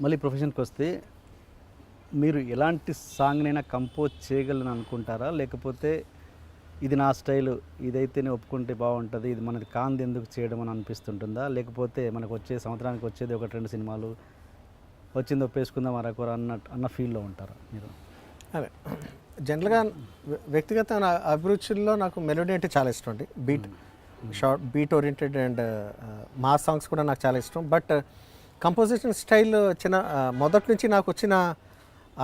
మళ్ళీ ప్రొఫెషన్కి వస్తే మీరు ఎలాంటి సాంగ్నైనా కంపోజ్ చేయగలను అనుకుంటారా? లేకపోతే ఇది నా స్టైల్ ఇదైతేనే ఒప్పుకుంటే బాగుంటుంది ఇది మనది కాంది ఎందుకు చేయడం అని అనిపిస్తుంటుందా? లేకపోతే మనకు వచ్చే సంవత్సరానికి వచ్చేది ఒకటి రెండు సినిమాలు వచ్చింది ఒప్పేసుకుందాం అరకొర అన్న అన్న ఫీల్లో ఉంటారా మీరు? అదే. జనరల్గా వ్య- వ్యక్తిగత నా అభిరుచుల్లో నాకు మెలోడీ అంటే చాలా ఇష్టం అండి. Beat short beat oriented and మా సాంగ్స్ కూడా నాకు చాలా ఇష్టం. బట్ కంపోజిషన్ స్టైల్ చిన్న మొదటి నుంచి నాకు వచ్చిన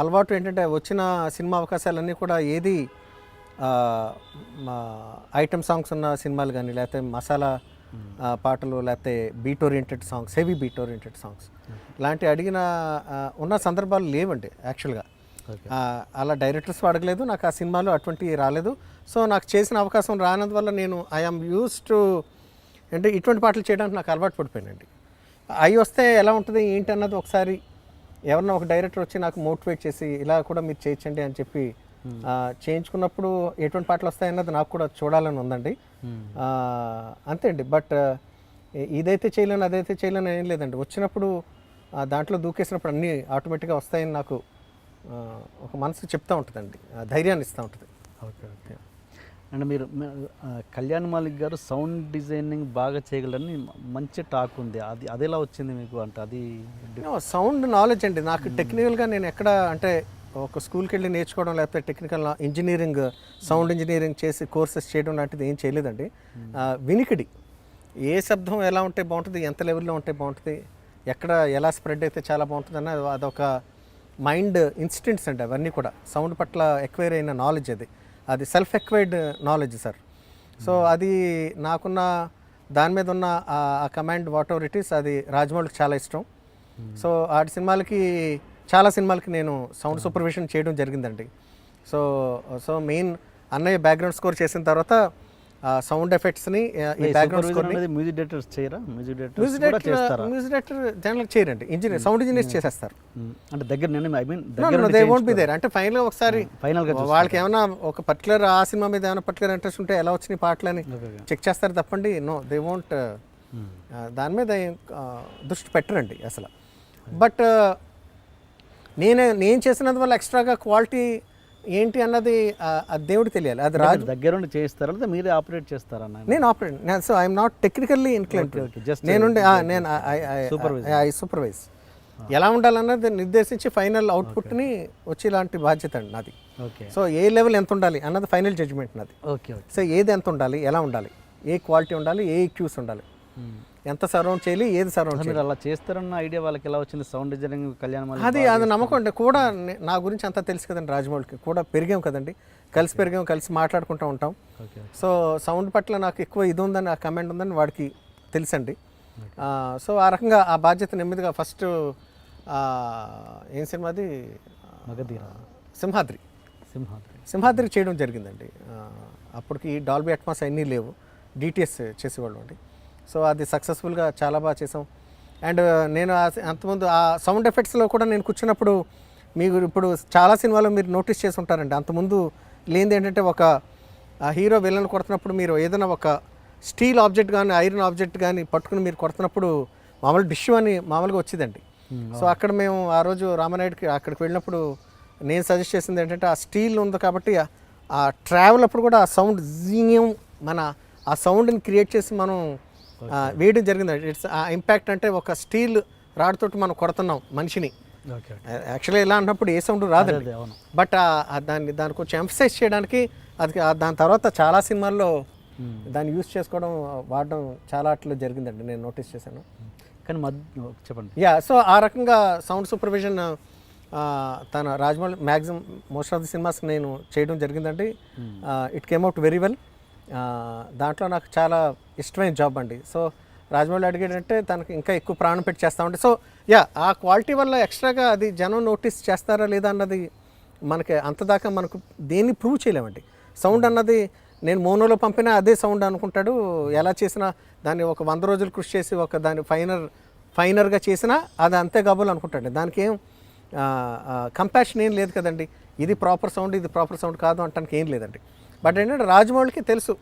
అలవాటు ఏంటంటే వచ్చిన సినిమా అవకాశాలన్నీ కూడా ఏది ఐటమ్ సాంగ్స్ ఉన్న సినిమాలు కానీ లేకపోతే మసాలా పాటలు లేకపోతే beat oriented songs heavy beat oriented songs ఇలాంటి అడిగిన ఉన్న సందర్భాలు లేవండి యాక్చువల్గా. అలా డైరెక్టర్స్ అడగలేదు నాకు ఆ సినిమాలో అటువంటి రాలేదు. సో నాకు చేసిన అవకాశం రానందువల్ల నేను ఐఎమ్ యూస్ టు అంటే ఇటువంటి పాటలు చేయడానికి నాకు అలవాటు పడిపోయానండి. అవి వస్తే ఎలా ఉంటుంది ఏంటి అన్నది ఒకసారి ఎవరన్నా ఒక డైరెక్టర్ వచ్చి నాకు మోటివేట్ చేసి ఇలా కూడా మీరు చేయించండి అని చెప్పి ఆ, చేయించుకున్నప్పుడు ఎటువంటి పాటలు వస్తాయన్నది నాకు కూడా చూడాలని ఉందండి. ఆ, అంతే అండి. బట్ ఇదైతే చేయలేను అదైతే చేయలేను ఏం లేదండి. వచ్చినప్పుడు దాంట్లో దూకేసినప్పుడు అన్నీ ఆటోమేటిక్గా వస్తాయని నాకు ఒక మనసు చెప్తూ ఉంటుందండి. ధైర్యాన్ని ఇస్తూ ఉంటుంది. Okay okay. అండ్ మీరు కళ్యాణ్ మాలిక్ గారు సౌండ్ డిజైనింగ్ బాగా చేయగలరని మంచి టాక్ ఉంది. అది అది ఎలా వచ్చింది మీకు అంటే? అది సౌండ్ నాలెడ్జ్ అండి. నాకు టెక్నికల్గా నేను ఎక్కడ అంటే ఒక స్కూల్కి వెళ్ళి నేర్చుకోవడం లేకపోతే టెక్నికల్ ఇంజనీరింగ్ సౌండ్ ఇంజనీరింగ్ చేసి కోర్సెస్ చేయడం లాంటిది ఏం చేయలేదండి. ఆ, వినికిడి. ఏ శబ్దం ఎలా ఉంటే బాగుంటుంది ఎంత లెవెల్లో ఉంటే బాగుంటుంది ఎక్కడ ఎలా స్ప్రెడ్ అయితే చాలా బాగుంటుంది అన్న అదొక మైండ్ ఇన్స్టింట్స్ అండి అవన్నీ కూడా. సౌండ్ పట్ల ఎక్వైర్ అయిన నాలెడ్జ్ అది. అది self acquired knowledge sir so అది నాకున్న దాని మీద ఉన్న ఆ command whatever it is అది రాజమౌళికి చాలా ఇష్టం. సో ఆటి సినిమాలకి చాలా సినిమాలకి నేను సౌండ్ సూపర్విజన్ చేయడం జరిగిందండి. సో సో మెయిన్ అన్నయ్య బ్యాక్గ్రౌండ్ స్కోర్ చేసిన తర్వాత సౌండ్ ఎఫెక్ట్స్ని ఈ బ్యాక్గ్రౌండ్ స్కోర్ అనేది మ్యూజిక్ డైరెక్టర్స్ చేయరా? మ్యూజిక్ డైరెక్టర్ చేస్తారా? మ్యూజిక్ డైరెక్టర్ జనరల్ చేయరండి. ఇంజనీర్ సౌండ్ ఇంజనీర్స్ చేసేస్తారు. మ్మ్. అంటే దగ్గర నేను I mean they won't be there అంటే ఫైనల్గా ఒకసారి ఫైనల్గా వాళ్ళకి ఏమైనా ఒక పర్టికులర్ ఆ సినిమా మీద ఏమైనా పర్టికులర్ ఇంట్రెస్ట్ ఉంటే ఎలా వచ్చినాయి పాటలని. చెక్ చేస్తారు తప్పండి. No they won't. దాని మీద దృష్టి పెట్టరండి అసలు. బట్ నేను నేను చేసినందు వల్ల ఎక్స్ట్రాగా క్వాలిటీ ఏంటి అన్నది దేవుడికి తెలియాలి. అది రాజు దగ్గరుండి చేస్తారా లేదా మీరే ఆపరేట్ చేస్తారా నేను ఆపరేట్ నేను so I'm not technically okay. Just, నేనుండి నేను ఐ సూపర్వైజ్ ఎలా ఉండాలన్నది నిర్దేశించి ఫైనల్ అవుట్పుట్ని వచ్చేలాంటి బాధ్యత అండి నాది. ఓకే. సో ఏ లెవెల్ ఎంత ఉండాలి అన్నది ఫైనల్ జడ్జ్మెంట్ నాది. ఓకే సో ఏది ఎంత ఉండాలి ఎలా ఉండాలి ఏ క్వాలిటీ ఉండాలి ఏ క్యూస్ ఉండాలి. ఎంత సరౌండ్ చేయాలి ఏది సరౌండ్ చేయాలి మీరు అలా చేస్తారన్న ఐడియా వాళ్ళకి ఎలా వచ్చింది? సౌండ్ డిజైనింగ్ కళ్యాణ్ అది అది నమ్మకం అండి కూడా నే- గురించి అంతా తెలుసు కదండి రాజమౌళికి. కూడా పెరిగాం కదండి. కలిసి పెరిగాం కలిసి మాట్లాడుకుంటూ ఉంటాం. సో సౌండ్ పట్ల నాకు ఎక్కువ ఇది ఉందని ఆ కమెంట్ ఉందని వాడికి తెలుసండి. సో ఆ రకంగా ఆ బాధ్యత నెమ్మదిగా ఫస్ట్ ఏం సినిమాది మగధీర. సింహాద్రి. సింహాద్రి. సింహాద్రి చేయడం జరిగిందండి. అప్పటికి డాల్బీ అట్మాస్ అన్నీ లేవు. డిటిఎస్ చేసేవాళ్ళు అండి. సో అది సక్సెస్ఫుల్గా చాలా బాగా చేసాం అండ్ నేను ఆ- అంతకుముందు ఆ సౌండ్ ఎఫెక్ట్స్లో కూడా నేను కూర్చున్నప్పుడు మీకు ఇప్పుడు చాలా సినిమాలో మీరు నోటీస్ చేసి ఉంటారండి. అంతకుముందు లేనిది ఏంటంటే ఒక హీరో విలన్ కొడుతున్నప్పుడు మీరు ఏదైనా ఒక స్టీల్ ఆబ్జెక్ట్ కానీ ఐరన్ ఆబ్జెక్ట్ కానీ పట్టుకుని మీరు కొడుతున్నప్పుడు మామూలు డిష్ అని మామూలుగా వచ్చిందండి. సో అక్కడ మేము ఆ రోజు రామనాయుడికి అక్కడికి వెళ్ళినప్పుడు నేను సజెస్ట్ చేసింది ఏంటంటే ఆ స్టీల్ ఉంది కాబట్టి ఆ- ట్రావెల్ అప్పుడు కూడా ఆ సౌండ్ జీయం మన ఆ సౌండ్ని క్రియేట్ చేసి మనం వేయడం జరిగింది. ఇట్స్ ఆ ఇంపాక్ట్ అంటే ఒక స్టీల్ రాడ్తోటి మనం కొడుతున్నాం మనిషిని. యాక్చువల్లీ ఎలా అన్నప్పుడు ఏ సౌండ్ రాదండి. అవును. బట్ దాన్ని దాన్ని కొంచెం ఎంఫసైజ్ చేయడానికి అది దాని తర్వాత చాలా సినిమాల్లో దాన్ని యూస్ చేసుకోవడం వాడడం చాలా అట్లా జరిగిందండి. నేను నోటీస్ చేశాను. కానీ మధ్య చెప్పండి. యా సో ఆ రకంగా సౌండ్ సూపర్విజన్ తన Rajamouli maximum most of the cinemas నేను చేయడం జరిగిందండి. It came out very well దాంట్లో నాకు చాలా ఇష్టమైన జాబ్ అండి. సో రాజమౌళి అడిగేటంటే తనకి ఇంకా ఎక్కువ ప్రాణం పెట్టి చేస్తామండి సో యా ఆ క్వాలిటీ వల్ల ఎక్స్ట్రాగా అది జనం నోటీస్ చేస్తారా లేదా అన్నది మనకి అంతదాకా మనకు దేన్ని ప్రూవ్ చేయలేమండి. సౌండ్ అన్నది నేను మోనోలో పంపినా అదే సౌండ్ అనుకుంటాడు. ఎలా చేసినా దాన్ని ఒక వంద రోజులు కృషి చేసి ఒక దాన్ని ఫైనర్ ఫైనర్గా చేసినా అది అంతే కాబోలు అనుకుంటాడు. దానికి ఏం కంపాషన్ ఏం లేదు కదండి. ఇది ప్రాపర్ సౌండ్ ఇది ప్రాపర్ సౌండ్ కాదు అంటానికి ఏం లేదండి. బట్ ఏంటంటే రాజమౌళికి తెలుసు.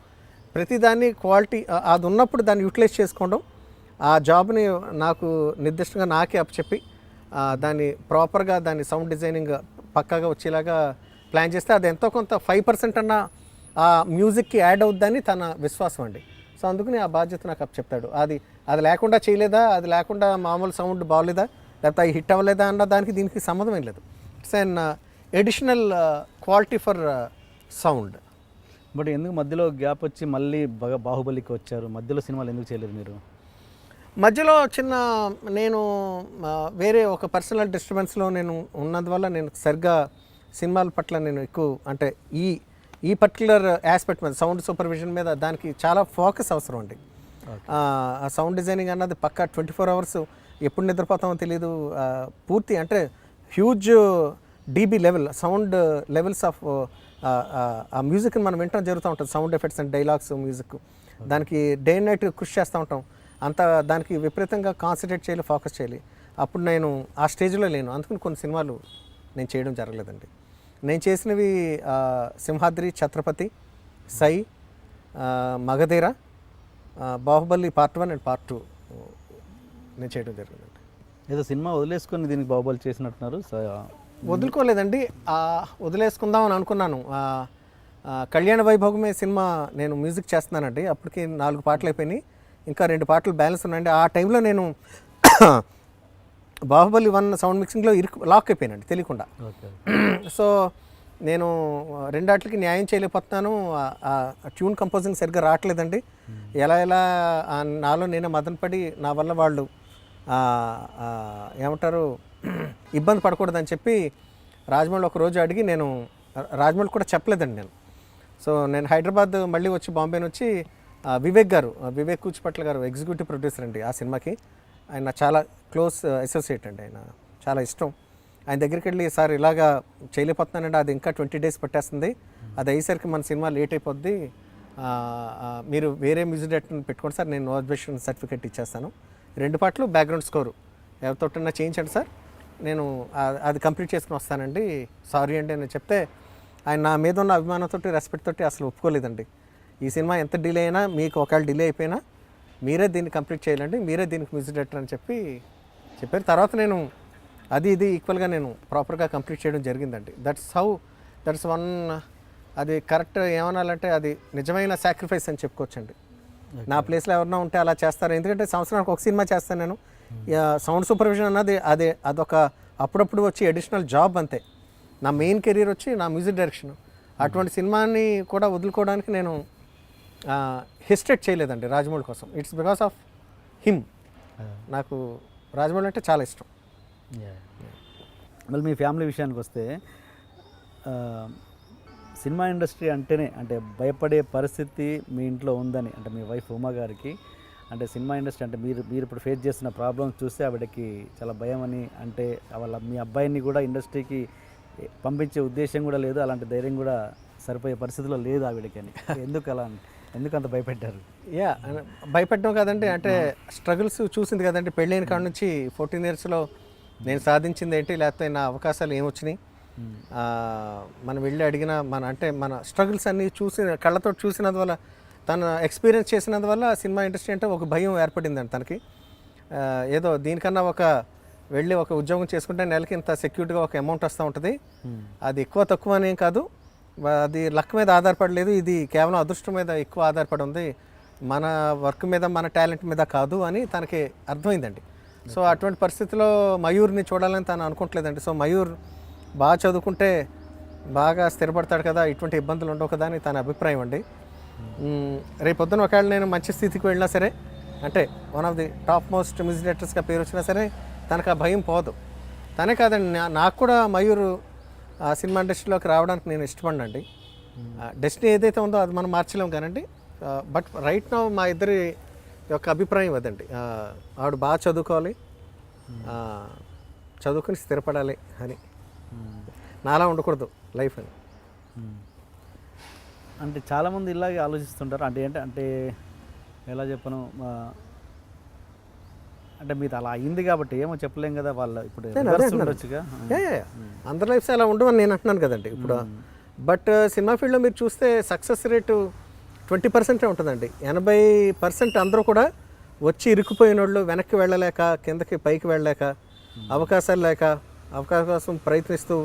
ప్రతిదాన్ని క్వాలిటీ అది ఉన్నప్పుడు దాన్ని యూటిలైజ్ చేసుకోవడం ఆ జాబ్ని నాకు నిర్దిష్టంగా నాకే అప్పచెప్పి దాన్ని ప్రాపర్గా దాని సౌండ్ డిజైనింగ్ పక్కాగా వచ్చేలాగా ప్లాన్ చేస్తే అది ఎంతో కొంత ఫైవ్ పర్సెంట్ అన్న ఆ మ్యూజిక్కి యాడ్ అవుద్దని తన విశ్వాసం అండి. సో అందుకని ఆ బాధ్యత నాకు అప్ చెప్తాడు. అది అది లేకుండా చేయలేదా? అది లేకుండా మామూలు సౌండ్ బాగోలేదా? లేకపోతే అది హిట్ అవ్వలేదా అన్న దానికి దీనికి సంబంధం ఏం లేదు. It's an additional quality for sound. But ఎందుకు మధ్యలో గ్యాప్ వచ్చి మళ్ళీ బాగా బాహుబలికి వచ్చారు? మధ్యలో సినిమాలు ఎందుకు చేయలేదు మీరు? మధ్యలో చిన్న నేను వేరే ఒక పర్సనల్ డిస్టర్బెన్స్లో నేను ఉన్నందువల్ల నేను సరిగ్గా సినిమాల పట్ల నేను ఎక్కువ అంటే ఈ ఈ పర్టికులర్ ఆస్పెక్ట్ మీద సౌండ్ సూపర్విజన్ మీద దానికి చాలా ఫోకస్ అవసరం అండి. సౌండ్ డిజైనింగ్ అన్నది పక్కా ట్వంటీ ఫోర్ అవర్స్ ఎప్పుడు నిద్రపోతామో తెలియదు పూర్తి అంటే huge dB level sound levels of ఆ మ్యూజిక్ని మనం వింటడం జరుగుతూ ఉంటుంది. Sound effects and dialogues music దానికి డే అండ్ నైట్ కృషి చేస్తూ ఉంటాం. అంత దానికి విపరీతంగా కాన్సన్ట్రేట్ చేయాలి ఫోకస్ చేయాలి. అప్పుడు నేను ఆ స్టేజ్లో లేను. అందుకని కొన్ని సినిమాలు నేను చేయడం జరగలేదండి. నేను చేసినవి Simhadri Chhatrapati Sye Magadheera Baahubali part one and part two నేను చేయడం జరిగిందండి ఏదో సినిమా వదిలేసుకొని దీనికి బాహుబలి చేసినట్టున్నారు. వదులుకోలేదండి. వదిలేసుకుందాం అని అనుకున్నాను. కళ్యాణ వైభోగమే సినిమా నేను మ్యూజిక్ చేస్తున్నానండి. అప్పటికి నాలుగు పాటలు అయిపోయినాయి. ఇంకా రెండు పాటలు బ్యాలెన్స్ ఉన్నాయండి. ఆ టైంలో నేను బాహుబలి వన్ సౌండ్ మిక్సింగ్లో ఇరుకు లాక్ అయిపోయానండి తెలియకుండా. సో నేను రెండాట్లకి న్యాయం చేయలేకపోతున్నాను. ట్యూన్ కంపోజింగ్ సరిగ్గా రావట్లేదండి. ఎలా ఎలా ఆ నాలో నేనే మదన పడి నా వల్ల వాళ్ళు ఏమంటారు ఇబ్బంది పడకూడదని చెప్పి రాజమౌళి ఒక రోజు అడిగి నేను రాజమౌళి కూడా చెప్పలేదండి నేను. సో నేను హైదరాబాద్ మళ్ళీ వచ్చి బాంబే నుంచి ఆ, వివేక్ గారు ఆ, వివేక్ కూచిపట్ల గారు ఎగ్జిక్యూటివ్ ప్రొడ్యూసర్ అండి ఆ సినిమాకి. ఆయన చాలా క్లోజ్ అసోసియేట్ అండి ఆయన. చాలా ఇష్టం. ఆయన దగ్గరికి వెళ్ళి సార్ ఇలాగా చేయలేకపోతున్నానండి. అది ఇంకా ట్వంటీ డేస్ పట్టేస్తుంది. అది అయ్యేసరికి మన సినిమా లేట్ అయిపోద్ది. మీరు వేరే మ్యూజిక్ డైరెక్టర్ని పెట్టుకోండి సార్. నేను నో అబ్జెక్షన్ సర్టిఫికేట్ ఇచ్చేస్తాను. రెండు పాటలు బ్యాక్గ్రౌండ్ స్కోరు. ఎవరితోటన్నా చేయించండి సార్. నేను అది కంప్లీట్ చేసుకుని వస్తానండి. సారీ అండి అని చెప్తే ఆయన నా మీద ఉన్న అభిమానంతో రెస్పెక్ట్ తోటి అసలు ఒప్పుకోలేదండి. ఈ సినిమా ఎంత డిలే అయినా మీకు ఒకవేళ డిలే అయిపోయినా మీరే దీన్ని కంప్లీట్ చేయాలండి. మీరే దీనికి మ్యూజిక్ డైరెక్టర్ అని చెప్పి చెప్పారు. తర్వాత నేను అది ఇది ఈక్వల్గా నేను ప్రాపర్గా కంప్లీట్ చేయడం జరిగిందండి. దట్స్ హౌ దట్స్ వన్ అది కరెక్ట్ ఏమనాలంటే అది నిజమైన సాక్రిఫైస్ అని చెప్పుకోవచ్చండి. నా ప్లేస్లో ఎవరన్నా ఉంటే అలా చేస్తారు? ఎందుకంటే సంవత్సరానికి ఒక సినిమా చేస్తాను నేను. సౌండ్ సూపర్విజన్ అన్నది అదే అదొక అప్పుడప్పుడు వచ్చి అడిషనల్ జాబ్ అంతే. నా మెయిన్ కెరీర్ వచ్చి నా మ్యూజిక్ డైరెక్షన్ అటువంటి సినిమాని కూడా వదులుకోవడానికి నేను హిస్టెట్ చేయలేదండి రాజమౌళి కోసం. ఇట్స్ బికాస్ ఆఫ్ హిమ్ నాకు రాజమౌళి అంటే చాలా ఇష్టం. మళ్ళీ మీ ఫ్యామిలీ విషయానికి వస్తే సినిమా ఇండస్ట్రీ అంటేనే అంటే భయపడే పరిస్థితి మీ ఇంట్లో ఉందని అంటే మీ వైఫ్ ఉమా గారికి అంటే సినిమా ఇండస్ట్రీ అంటే మీరు మీరు ఇప్పుడు ఫేస్ చేస్తున్న ప్రాబ్లమ్స్ చూస్తే ఆవిడకి చాలా భయం అని అంటే వాళ్ళ మీ అబ్బాయిని కూడా ఇండస్ట్రీకి పంపించే ఉద్దేశం కూడా లేదు అలాంటి ధైర్యం కూడా సరిపోయే పరిస్థితిలో లేదు ఆవిడకి అని. ఎందుకు అలా ఎందుకు అంత భయపెట్టారు? యా భయపెట్టడం కదండి అంటే స్ట్రగుల్స్ చూసింది కదండి పెళ్ళైన కాడ నుంచి ఫోర్టీన్ ఇయర్స్లో నేను సాధించింది ఏంటి లేకపోతే నా అవకాశాలు ఏమొచ్చినాయి? మనం వెళ్ళి అడిగిన మన అంటే మన స్ట్రగుల్స్ అన్నీ చూసి కళ్ళతో చూసినందువల్ల తను ఎక్స్పీరియన్స్ చేసినందువల్ల సినిమా ఇండస్ట్రీ అంటే ఒక భయం ఏర్పడిందండి తనకి. ఏదో దీనికన్నా ఒక వెళ్ళి ఒక ఉద్యోగం చేసుకుంటే నెలకి ఇంత సెక్యూరిటీగా ఒక అమౌంట్ వస్తూ ఉంటుంది. అది ఎక్కువ తక్కువ అనేం కాదు. అది లక్ మీద ఆధారపడలేదు ఇది కేవలం అదృష్టం మీద ఎక్కువ ఆధారపడి ఉంది. మన వర్క్ మీద మన టాలెంట్ మీద కాదు అని తనకి అర్థమైందండి. సో అటువంటి పరిస్థితిలో మయూర్ని చూడాలని తను అనుకోవట్లేదండి సో మయూర్ బాగా చదువుకుంటే బాగా స్థిరపడతాడు కదా ఇటువంటి ఇబ్బందులు ఉండవు కదా అని తన అభిప్రాయం అండి. మ్మ్, రేపొద్దున ఒకవేళ నేను మంచి స్థితికి వెళ్ళినా సరే అంటే one of the top most music డైరెక్టర్స్గా పేరు వచ్చినా సరే తనకు ఆ భయం పోదు. తనే కాదండి నాకు కూడా మయూర్ ఆ సినిమా ఇండస్ట్రీలోకి రావడానికి నేను ఇష్టపడినండి. డెస్టినీ ఏదైతే ఉందో అది మనం మార్చలేం కానండి. బట్ రైట్ నౌ మా ఇద్దరి యొక్క అభిప్రాయం అదండి. ఆవిడ బాగా చదువుకోవాలి. చదువుకుని స్థిరపడాలి అని. నాలా ఉండకూడదు లైఫ్ అని. అంటే చాలామంది ఇలాగే ఆలోచిస్తుంటారు. అంటే ఏంటి అంటే ఎలా చెప్పను అంటే మీది అలా అయింది కాబట్టి ఏమో చెప్పలేం కదా వాళ్ళ ఇప్పుడు. అందరి లైఫ్స్ అలా ఉండవని నేను అంటున్నాను కదండి ఇప్పుడు. బట్ సినిమా ఫీల్డ్లో మీరు చూస్తే సక్సెస్ రేటు ట్వంటీ పర్సెంటే ఉంటుందండి. ఎనభై పర్సెంట్ అందరూ కూడా వచ్చి ఇరుక్కుపోయిన వాళ్ళు వెనక్కి వెళ్ళలేక కిందకి పైకి వెళ్ళలేక అవకాశాలు లేక అవకాశం ప్రయత్నిస్తూ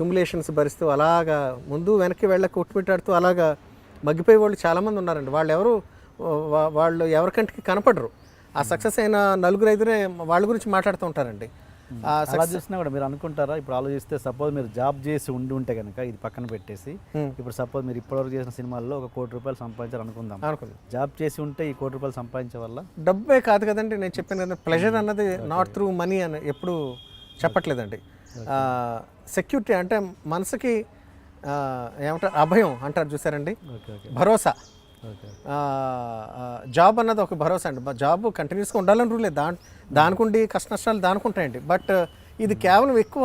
హ్యూమిలేషన్స్ భరిస్తూ అలాగా ముందు వెనక్కి వెళ్ళక కొట్టుమిట్టాడుతూ అలాగా మగ్గిపోయే వాళ్ళు చాలామంది ఉన్నారండి. వాళ్ళు ఎవరు వాళ్ళు ఎవరికంటికి కనపడరు. ఆ సక్సెస్ అయిన నలుగురు ఐదురే వాళ్ళ గురించి మాట్లాడుతూ ఉంటారండి. ఆ అలా చూసినా కూడా మీరు అనుకుంటారా? ఇప్పుడు ఆలోచిస్తే సపోజ్ మీరు జాబ్ చేసి ఉండి ఉంటే కనుక ఇది పక్కన పెట్టేసి. ఇప్పుడు సపోజ్ మీరు ఇప్పటివరకు చేసిన సినిమాల్లో ఒక కోటి రూపాయలు అనుకుందాం. అనుకుంది. జాబ్ చేసి ఉంటే ఈ కోటి రూపాయలు సంపాదించే వల్ల డబ్బే కాదు కదండి నేను చెప్పాను కదా ప్లెజర్ అన్నది నాట్ త్రూ మనీ అని ఎప్పుడు చెప్పట్లేదండి. సెక్యూరిటీ అంటే మనసుకి ఏమంటారు అభయం అంటారు చూసారండి? భరోసా. జాబ్ అన్నది ఒక భరోసా అండి. జాబ్ కంటిన్యూస్గా ఉండాలని రూలే దా దానికుండి కష్ట నష్టాలు దానికుంటాయండి బట్ ఇది కేవలం ఎక్కువ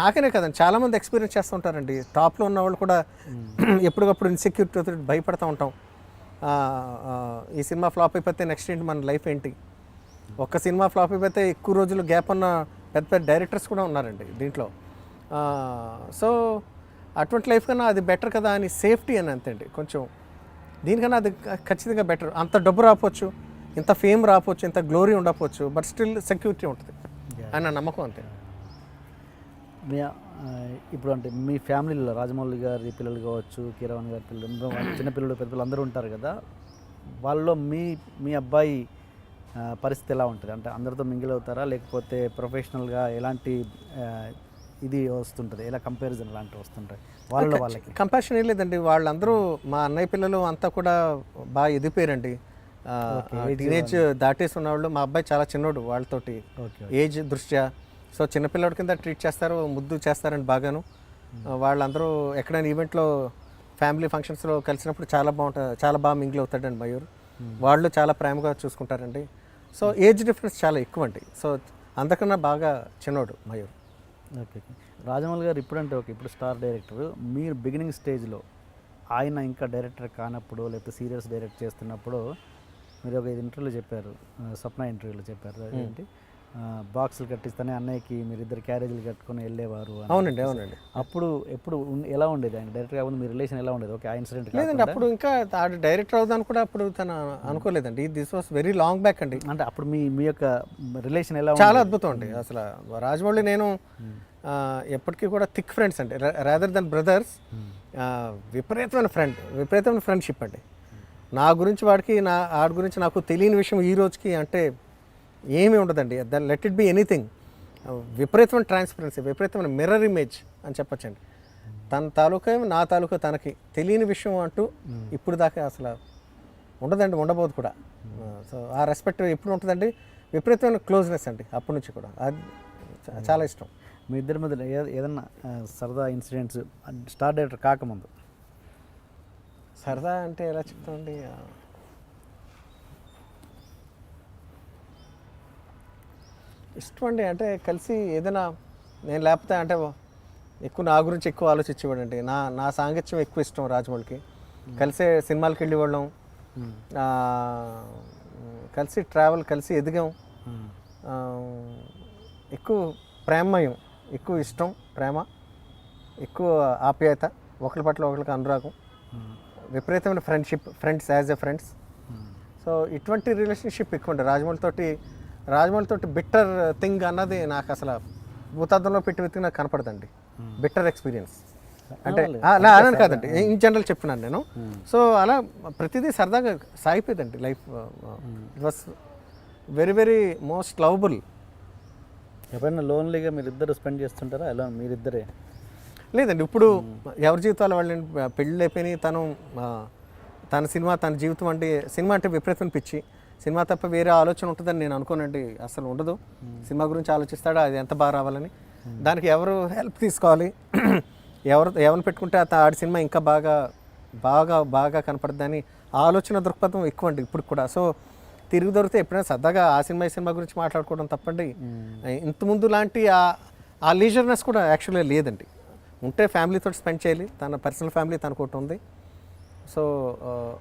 నాకనే కదండి. చాలామంది ఎక్స్పీరియన్స్ చేస్తూ ఉంటారండి. టాప్లో ఉన్న వాళ్ళు కూడా ఎప్పటికప్పుడు ఇన్సెక్యూరిటీ భయపడతా ఉంటాం. ఈ సినిమా ఫ్లాప్ అయిపోతే నెక్స్ట్ ఏంటి మన లైఫ్ ఏంటి? ఒక్క సినిమా ఫ్లాప్ అయిపోతే ఎక్కువ రోజులు గ్యాప్ ఉన్న పెద్ద పెద్ద డైరెక్టర్స్ కూడా ఉన్నారండి దీంట్లో. సో అటువంటి లైఫ్ కన్నా అది బెటర్ కదా అని సేఫ్టీ అని అంతే కొంచెం దీనికన్నా అది ఖచ్చితంగా బెటర్. అంత డబ్బు రాకపోవచ్చు ఇంత ఫేమ్ రాకపోవచ్చు ఇంత గ్లోరీ ఉండకపోవచ్చు బట్ స్టిల్ సెక్యూరిటీ ఉంటుంది అని నా నమ్మకం అంతే. మీ ఇప్పుడు అంటే మీ ఫ్యామిలీలో రాజమౌళి గారి పిల్లలు కావచ్చు కీరవాణి గారి పిల్లలు అందరూ వాళ్ళ చిన్న పిల్లలు పెద్ద పిల్లలు అందరూ ఉంటారు కదా. వాళ్ళలో మీ మీ అబ్బాయి పరిస్థితి ఎలా ఉంటుంది? అంటే అందరితో మింగిల్ అవుతారా? లేకపోతే ప్రొఫెషనల్గా ఎలాంటి ఇది వస్తుంటుంది? ఎలా కంపారిజన్ లాంటివి వస్తుంటాయి? వాళ్ళలో వాళ్ళకి. కంపాషన్ ఏం లేదండి. వాళ్ళందరూ మా అన్నయ్య పిల్లలు అంతా కూడా బాగా ఎదిగిపోయారండి. టీనేజ్ దాటేసి ఉన్నవాళ్ళు మా అబ్బాయి చాలా చిన్నోడు వాళ్ళతోటి. ఏజ్ దృష్ట్యా. సో చిన్నపిల్లడి కింద ట్రీట్ చేస్తారు ముద్దు చేస్తారండి బాగాను. ఆ, వాళ్ళందరూ ఎక్కడైనా ఈవెంట్లో ఫ్యామిలీ ఫంక్షన్స్లో కలిసినప్పుడు చాలా బాగుంటుంది చాలా బాగా మింగిల్ అవుతాడండి మయూర్. వాళ్ళు చాలా ప్రేమగా చూసుకుంటారండి. సో ఏజ్ డిఫరెన్స్ చాలా ఎక్కువ అండి సో అందకన్నా బాగా చిన్నోడు మయూర్. ఓకే రాజమౌళి గారు ఇప్పుడంటే ఓకే ఇప్పుడు స్టార్ డైరెక్టర్. మీరు బిగినింగ్ స్టేజ్లో ఆయన ఇంకా డైరెక్టర్ కానప్పుడు లేకపోతే సీరియల్స్ డైరెక్ట్ చేస్తున్నప్పుడు మీరు ఒక ఐదు ఇంటర్వ్యూలో చెప్పారు స్వప్న ఇంటర్వ్యూలో చెప్పారు. ఏంటి బాక్సులు కట్టిస్తేనే అన్నయ్యకి మీరు ఇద్దరు క్యారేజీలు కట్టుకొని వెళ్ళేవారు అని. అవునండి అవునండి. అప్పుడు ఎప్పుడు ఉన్- ఎలా ఉండేది? ఆయన డైరెక్టర్ కాకుండా మీ రిలేషన్ ఎలా ఉండేది? ఓకే ఆ ఇన్సిడెంట్ లేదండి అప్పుడు ఇంకా ఆడు డైరెక్టర్ అవుదాను కూడా అప్పుడు తను అనుకోలేదండి. This was very long back అండి. అంటే అప్పుడు మీ మీ యొక్క రిలేషన్ ఎలా చాలా అద్భుతం అండి. అసలు రాజమౌళి నేను ఆ, ఎప్పటికీ కూడా థిక్ ఫ్రెండ్స్ అండి. రాదర్ దెన్ బ్రదర్స్ విపరీతమైన ఫ్రెండ్ విపరీతమైన ఫ్రెండ్షిప్ అండి. నా గురించి వాడికి నా ఆడి గురించి నాకు తెలియని విషయం ఈ రోజుకి అంటే ఏమీ ఉండదండి. Then let it be anything విపరీతమైన ట్రాన్స్పరెన్సీ విపరీతమైన మిర్రర్ ఇమేజ్ అని చెప్పొచ్చండి. తన తాలూకా ఏమో నా తాలూకా తనకి తెలియని విషయం అంటూ ఇప్పుడు దాకా అసలు ఉండదండి ఉండబోదు కూడా. సో ఆ రెస్పెక్ట్ ఎప్పుడు ఉంటుందండి? విపరీతమైన క్లోజ్నెస్ అండి అప్పటి నుంచి కూడా. అది చా- చాలా ఇష్టం. మీ ఇద్దరి మధ్య ఏదన్నా సరదా ఇన్సిడెంట్స్ స్టార్ డైరెక్టర్ కాకముందు. సరదా అంటే ఎలా చెప్తామండి? ఇష్టం అండి. అంటే కలిసి ఏదైనా నేను లేకపోతే అంటే ఎక్కువ నా గురించి ఎక్కువ ఆలోచించేవాడండి నా నా సాంగత్యం ఎక్కువ ఇష్టం రాజమౌళికి. కలిసే సినిమాలకు వెళ్ళేవాళ్ళం. కలిసి ట్రావెల్ కలిసి ఎదిగాం. ఎక్కువ ప్రేమమయం ఎక్కువ ఇష్టం ప్రేమ ఎక్కువ ఆప్యాయత ఒకరి పట్ల ఒకరికి అనురాగం విపరీతమైన friendship friends as a friends. So ఇటువంటి రిలేషన్షిప్ ఎక్కువ ఉండే రాజమౌళి తోటి రాజమౌళి తోటి బిట్టర్ థింగ్ అన్నది నాకు అసలు భూతార్థంలో పెట్టి వెతికి నాకు కనపడదండి. Bitter experience. అంటే అనను కాదండి. ఇన్ జనరల్ చెప్తున్నాను నేను. సో అలా ప్రతిదీ సరదాగా సాగిపోయిందండి life. It was very very most lovable ఎప్పుడైనా లోన్లీగా మీరు ఇద్దరు స్పెండ్ చేస్తుంటారా? ఎలా? మీరిద్దరే? లేదండి ఇప్పుడు ఎవరి జీవితాలు వాళ్ళని పెళ్ళి అయిపోయినాయి తను తన సినిమా తన జీవితం అంటే సినిమా అంటే విపరీతం పిచ్చి. సినిమా తప్ప వేరే ఆలోచన ఉంటుందని నేను అనుకోనండి. అసలు ఉండదు. సినిమా గురించి ఆలోచిస్తాడా? అది ఎంత బాగా రావాలని? దానికి ఎవరు హెల్ప్ తీసుకోవాలి? ఎవరు ఎవరిని పెట్టుకుంటే అత ఆడి సినిమా ఇంకా బాగా బాగా బాగా కనపడుతుందని ఆలోచన దృక్పథం ఎక్కువ అండి ఇప్పుడు కూడా. సో తిరిగి దొరికితే ఎప్పుడైనా సరదాగా ఆ సినిమా ఈ సినిమా గురించి మాట్లాడుకోవడం తప్పండి. ఇంతకుముందు లాంటి ఆ ఆ లీజర్నెస్ కూడా యాక్చువల్గా లేదండి. ఉంటే ఫ్యామిలీతో స్పెండ్ చేయాలి. తన పర్సనల్ ఫ్యామిలీ తనకు ఒకటి ఉంది. సో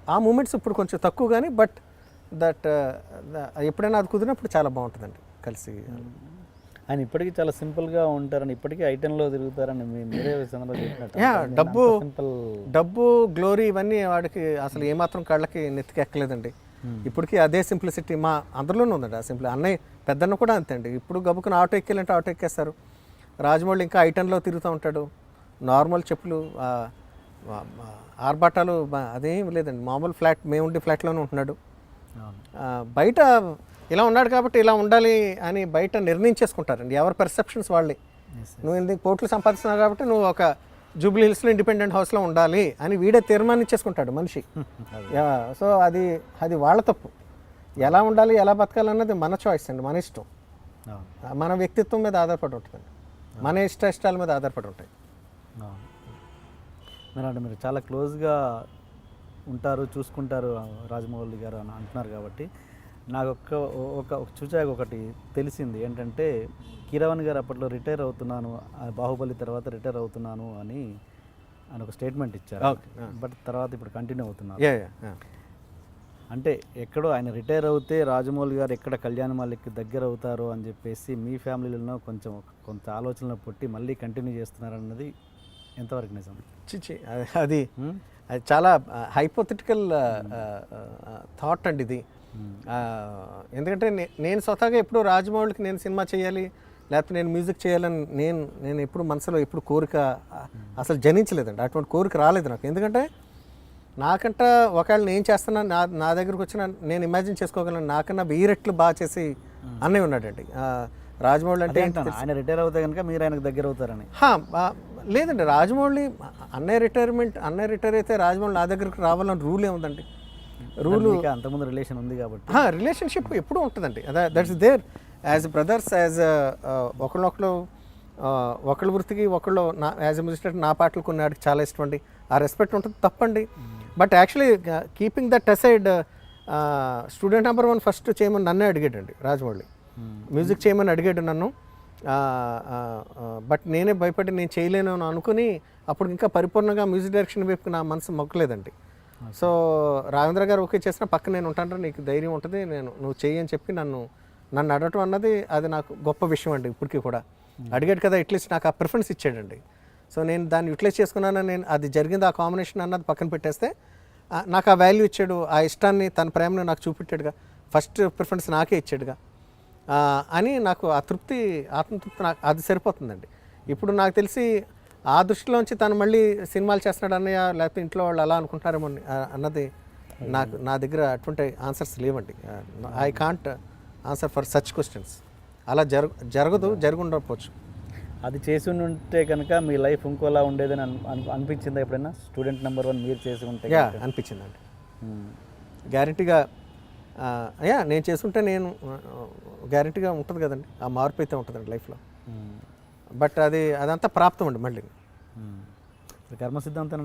ఆ మూమెంట్స్ ఇప్పుడు కొంచెం తక్కువ కానీ బట్ దట్ ఎప్పుడైనా అది కుదిరినప్పుడు చాలా బాగుంటుందండి కలిసి. ఆయన ఇప్పటికీ చాలా సింపుల్గా ఉంటారని ఇప్పటికీ ఐటెంలో తిరుగుతారని మీరే డబ్బు డబ్బు గ్లోరీ ఇవన్నీ వాడికి అసలు ఏమాత్రం కళ్ళకి నెత్తికి ఎక్కలేదండి ఇప్పటికీ అదే సింప్లిసిటీ మా అందరిలోనూ ఉందండి. ఆ సింప్లి అన్నయ్య పెద్దన్న కూడా అంతే అండి. ఇప్పుడు గబుకుని ఆటో ఎక్కాలంటే ఆటో ఎక్కేస్తారు. రాజమౌళి ఇంకా ఐటన్లో తిరుగుతూ ఉంటాడు. నార్మల్ చెప్పులు ఆర్బాటాలు అదేం లేదండి. మామూలు ఫ్లాట్ మేము ఉండే ఫ్లాట్లోనే ఉంటున్నాడు. బయట ఇలా ఉన్నాడు కాబట్టి ఇలా ఉండాలి అని బయట నిర్ణయించేసుకుంటారండి. ఎవరి పర్సెప్షన్స్ వాళ్ళే. నువ్వు ఎందుకు కోట్లు సంపాదిస్తున్నావు కాబట్టి నువ్వు ఒక జూబ్లీ హిల్స్లో ఇండిపెండెంట్ హౌస్లో ఉండాలి అని వీడే తీర్మానించేసుకుంటాడు మనిషి. సో అది అది వాళ్ళ తప్పు. ఎలా ఉండాలి ఎలా బతకాలి అన్నది మన చాయిస్ అండి మన ఇష్టం. మన వ్యక్తిత్వం మీద ఆధారపడి ఉంటుందండి మన ఇష్ట ఇష్టాల మీద ఆధారపడి ఉంటాయి. అవును. మీరు అంటే మీరు చాలా క్లోజ్గా ఉంటారు చూసుకుంటారు రాజమౌళి గారు అని అంటున్నారు కాబట్టి నాకు ఒక్క ఒక చూచాక ఒకటి తెలిసింది ఏంటంటే కిరవన్ గారు అప్పట్లో రిటైర్ అవుతున్నాను బాహుబలి తర్వాత రిటైర్ అవుతున్నాను అని అని ఒక స్టేట్మెంట్ ఇచ్చారు. బట్ తర్వాత ఇప్పుడు కంటిన్యూ అవుతున్నారు. అంటే ఎక్కడో ఆయన రిటైర్ అవుతే రాజమౌళి గారు ఎక్కడ కళ్యాణ మాలిక్ దగ్గర అవుతారో అని చెప్పేసి మీ ఫ్యామిలీలో కొంచెం కొంత ఆలోచనలు పుట్టి మళ్ళీ కంటిన్యూ చేస్తున్నారన్నది ఎంతవరకు నిజం? చిచి అది- అది చాలా హైపోథెటికల్ థాట్ అండి ఇది. ఎందుకంటే నేను స్వతహాగా ఎప్పుడు రాజమౌళికి నేను సినిమా చేయాలి లేకపోతే నేను మ్యూజిక్ చేయాలని నేను నేను ఎప్పుడు మనసులో ఎప్పుడు కోరిక అసలు జనించలేదండి. అటువంటి కోరిక రాలేదు నాకు. ఎందుకంటే నాకంట ఒకవేళ నేను చేస్తున్నా నా నా దగ్గరకు వచ్చిన నేను ఇమాజిన్ చేసుకోగలను. నాకన్నా వెయ్యి రెట్లు బాగా చేసి అన్నయ్య ఉన్నాడండి. రాజమౌళి అంటే ఆయన రిటైర్ అవుతే కనుక మీరు ఆయనకు దగ్గర అవుతారని లేదండి రాజమౌళి అన్నయ్య రిటైర్మెంట్ అన్నయ్య రిటైర్ అయితే రాజమౌళి నా దగ్గరికి రావాలని రూల్ ఏముందండి రూల్ అంతకుముందు రిలేషన్ ఉంది కాబట్టి. రిలేషన్షిప్ ఎప్పుడూ ఉంటుందండి. అదే that's there as brothers as ఒకళ్ళొకళ్ళు ఆ, ఒకళ్ళ వృత్తికి ఒకళ్ళు నా యాజ్ ఎ మ్యూజిక్ నా పాటలు కొన్ని వాడికి చాలా ఇష్టం అండి. ఆ రెస్పెక్ట్ ఉంటుంది తప్పండి. But actually keeping that aside student number one first చేయమని నన్నే అడిగాడండి రాజమౌళి. మ్యూజిక్ చేయమని అడిగాడు నన్ను. బట్ నేనే భయపడి నేను చేయలేను అని అనుకుని అప్పుడు ఇంకా పరిపూర్ణంగా మ్యూజిక్ డైరెక్షన్ వైపు నా మనసు మొక్కలేదండి సో రావేంద్ర గారు ఓకే చేసిన పక్కన నేను ఉంటాను నీకు ధైర్యం ఉంటుంది నేను నువ్వు చెయ్యి అని చెప్పి నన్ను నన్ను అడగటం అన్నది అది నాకు గొప్ప విషయం అండి ఇప్పటికీ కూడా. అడిగాడు కదా అట్లీస్ట్ నాకు ఆ ప్రిఫరెన్స్ ఇచ్చాడండి. సో నేను దాన్ని యూటిలైజ్ చేసుకున్నాను నేను అది జరిగింది ఆ కాంబినేషన్ అన్నది పక్కన పెట్టేస్తే నాకు ఆ వాల్యూ ఇచ్చాడు ఆ ఇష్టాన్ని తన ప్రేమను నాకు చూపెట్టాడుగా. ఫస్ట్ ప్రిఫరెన్స్ నాకే ఇచ్చాడుగా. అని నాకు ఆ తృప్తి ఆత్మతృప్తి నాకు అది సరిపోతుందండి. ఇప్పుడు నాకు తెలిసి ఆ దృష్టిలోంచి తను మళ్ళీ సినిమాలు చేస్తున్నాడు అన్నయ్య లేకపోతే ఇంట్లో వాళ్ళు అలా అనుకుంటారేమో అన్నది నాకు నా దగ్గర అటువంటి ఆన్సర్స్ లేవండి. I can't answer for such questions అలా జరగ జరగదు జరిగి ఉండకపోవచ్చు అది చేసి ఉంటే కనుక మీ లైఫ్ ఇంకోలా ఉండేదని అన్- అన్- అనిపించిందా ఎప్పుడైనా? స్టూడెంట్ నెంబర్ వన్ మీరు చేసి ఉంటే? అనిపించిందండి. గ్యారంటీగా యా నేను చేసుకుంటే నేను గ్యారంటీగా ఉంటుంది కదండి ఆ మార్పు అయితే ఉంటుందండి లైఫ్లో. బట్ అది అదంతా ప్రాప్తం అండి మళ్ళీ. కర్మ సిద్ధాంతం